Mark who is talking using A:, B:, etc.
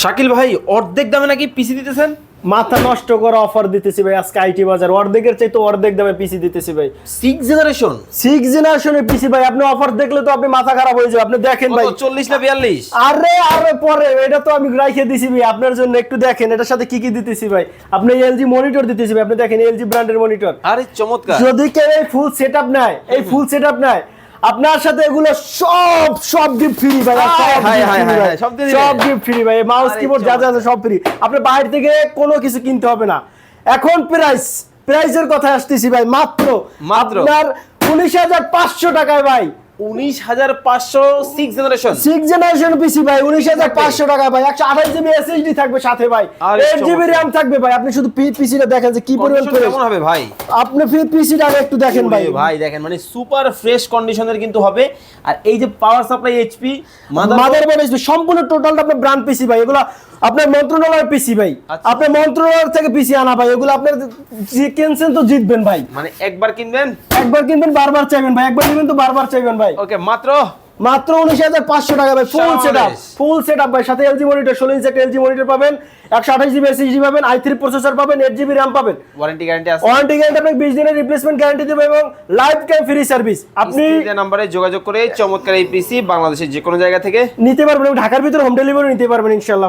A: শাকিল ভাই অর্ধেক দামে নাকি পিসি দিতেছেন?
B: মাথা নষ্ট করা অফার দিতেছি ভাই আজকে আইটি বাজার। অর্ধেকের চাইতে অর্ধেক দামে পিসি দিতেছি ভাই।
A: সিক্স জেনারেশন
B: সিক্স জেনারেশনের পিসি ভাই আপনি অফার দেখলে তো আপনি মাথা খারাপ হয়ে যাবে। আপনি দেখেন ভাই।
A: চল্লিশ না বিয়াল্লিশ?
B: আরে আরে পরে এটা তো আমি রাইখে দিছি ভাই আপনার জন্য একটু দেখেন এটার সাথে কি কি দিতেছি ভাই। আপনি এলজি মনিটর দিতেছি ভাই আপনি দেখেন এলজি ব্র্যান্ডের মনিটর
A: আরে চমৎকার।
B: যদি কেউ এই ফুল সেটআপ নেয় এই ফুল সেট আপ নেয় আপনার সাথে এগুলো সব সব গিফট ফ্রি ভাই
A: হ্যাঁ হ্যাঁ সব
B: গিফট ফ্রি ভাই মাউস কিবোর্ড যা যা আছে সব ফ্রি আপনি বাইরে থেকে কোনো কিছু কিনতে হবে না। এখন প্রাইস প্রাইসের কথা আসতেছি ভাই মাত্র
A: মাত্র?
B: আপনার উনিশ হাজার পাঁচশো টাকায় ভাই।
A: উনিশ হাজার পাঁচশো six generation
B: six generation PC ভাই উনিশ হাজার পাঁচশো টাকা ভাই একশো আঠাশ জিবি এসএসডি থাকবে সাথে ভাই। এইট জিবি র্যাম থাকবে ভাই আপনি শুধু পিসিটা দেখেন যে কি পরিমাণ
A: কেমন হবে ভাই?
B: আপনি পিসিটা একটু দেখেন ভাই।
A: ভাই দেখেন মানে সুপার ফ্রেশ কন্ডিশনের কিন্তু হবে। আর এই যে পাওয়ার সাপ্লাই এইচপি
B: সম্পূর্ণ টোটালটা আপনার ব্র্যান্ড পিসি ভাই এগুলো আপনার মন্ত্রণালয়ের পিসি ভাই।
A: আচ্ছা।
B: আপনার মন্ত্রণালয় থেকে পিসি আনা ভাই এগুলো আপনার কিনছেন তো জিতবেন ভাই।
A: মানে একবার কিনবেন?
B: একবার কিনবেন বারবার চাইবেন ভাই একবার কিনবেন তো বারবার চাইবেন ভাই।
A: ওকে মাত্র?
B: মাত্র উনিশ হাজার পাঁচশো টাকা ভাই full. Set up full set up ভাই সাথে এলজি মনিটর ষোলো ইঞ্চি একটা এলজি মনিটর পাবেন একশো আঠাশ জিবি এসএসডি পাবেন আই থ্রি প্রসেসর পাবেন এইট জিবি র্যাম পাবেন।
A: ওয়ারেন্টি গ্যারান্টি আছে।
B: ওয়ারেন্টি গ্যারান্টি আপনাকে বিশ দিনের রিপ্লেসমেন্ট গ্যারান্টি দেবে এবং লাইফ টাইম ফ্রি সার্ভিস আপনি
A: নাম্বারে যোগাযোগ করে চমৎকার এই পিসি বাংলাদেশের যে কোনো জায়গা থেকে
B: নিতে পারবেন এবং ঢাকার ভিতরে হোম ডেলিভারি নিতে পারবেন ইনশাল্লাহ